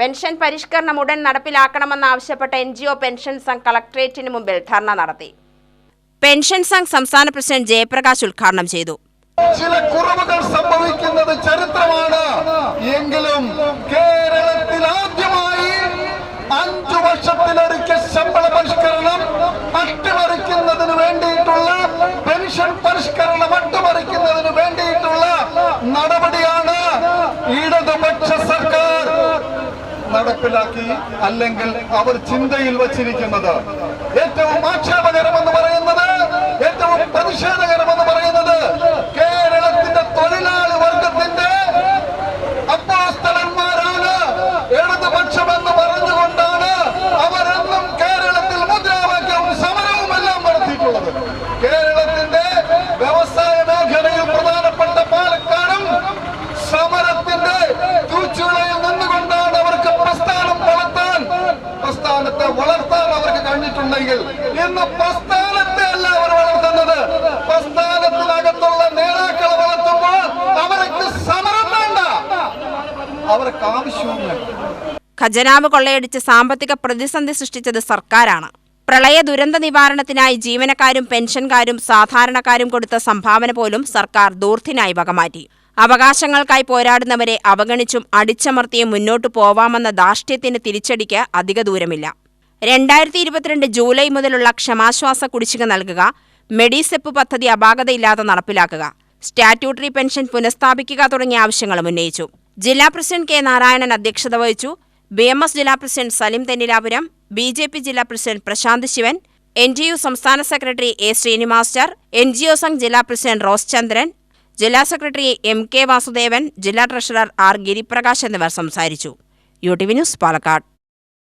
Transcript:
Pension പരിഷ്കരണം ഉടൻ നടപ്പിലാക്കണമെന്നാവശ്യപ്പെട്ട N G O pension Sangh കളക്ടറേറ്റിന് മുമ്പിൽ ധർണ നടത്തി. പെൻഷൻ സംഘ് സംസ്ഥാന പ്രസിഡന്റ് ജയപ്രകാശ് ഉദ്ഘാടനം ചെയ്തു. ചില കുറവുകൾ സംഭവിക്കുന്നത് നടപ്പിലാക്കി അല്ലെങ്കിൽ അവർ ചിന്തയിൽ വച്ചിരിക്കുന്നത്. ഏറ്റവും ആക്ഷേപകരമെന്ന് കഴിഞ്ഞിട്ടുണ്ടെങ്കിൽ ഇന്ന് പ്രസ്ഥാനത്തെ അല്ല അവർ വളർത്തുന്നത്. പ്രസ്ഥാനത്തിനകത്തുള്ള നേതാക്കളെ വളർത്തുമ്പോൾ അവർക്ക് സമരം വേണ്ട. അവർക്ക് ആവശ്യവും ഖജനാവ് കൊള്ളയടിച്ച് സാമ്പത്തിക പ്രതിസന്ധി സൃഷ്ടിച്ചത് സർക്കാരാണ്. പ്രളയ ദുരന്ത നിവാരണത്തിനായി ജീവനക്കാരും പെൻഷൻകാരും സാധാരണക്കാരും കൊടുത്ത സംഭാവന പോലും സർക്കാർ ദൂർത്തിനായി വകമാറ്റി. അവകാശങ്ങൾക്കായി പോരാടുന്നവരെ അവഗണിച്ചും അടിച്ചമർത്തിയും മുന്നോട്ടു പോവാമെന്ന ധാർഷ്ട്യത്തിന് തിരിച്ചടിക്ക് അധിക ദൂരമില്ല. രണ്ടായിരത്തി ഇരുപത്തിരണ്ട് ജൂലൈ മുതലുള്ള ക്ഷമാശ്വാസ കുടിശ്ശിക നൽകുക മെഡിസെപ്പ് പദ്ധതി അപാകതയില്ലാതെ നടപ്പിലാക്കുക സ്റ്റാറ്റ്യൂട്ടറി പെൻഷൻ പുനഃസ്ഥാപിക്കുക തുടങ്ങിയ ആവശ്യങ്ങളും ഉന്നയിച്ചു. ജില്ലാ പ്രസിഡന്റ് കെ നാരായണൻ അധ്യക്ഷത വഹിച്ചു. ബി എം എസ് ജില്ലാ president Salim Thennilapuram B J P ജില്ലാ president Prashanth Sivan N G U സംസ്ഥാന secretary A Sreeni master N G O Sangh ജില്ലാ പ്രസിഡന്റ് റോസ് ചന്ദ്രൻ ജില്ലാ സെക്രട്ടറി എം കെ വാസുദേവൻ ജില്ലാ ട്രഷറർ ആർ ഗിരിപ്രകാശ് എന്നിവർ സംസാരിച്ചു. U T V news Palakkad.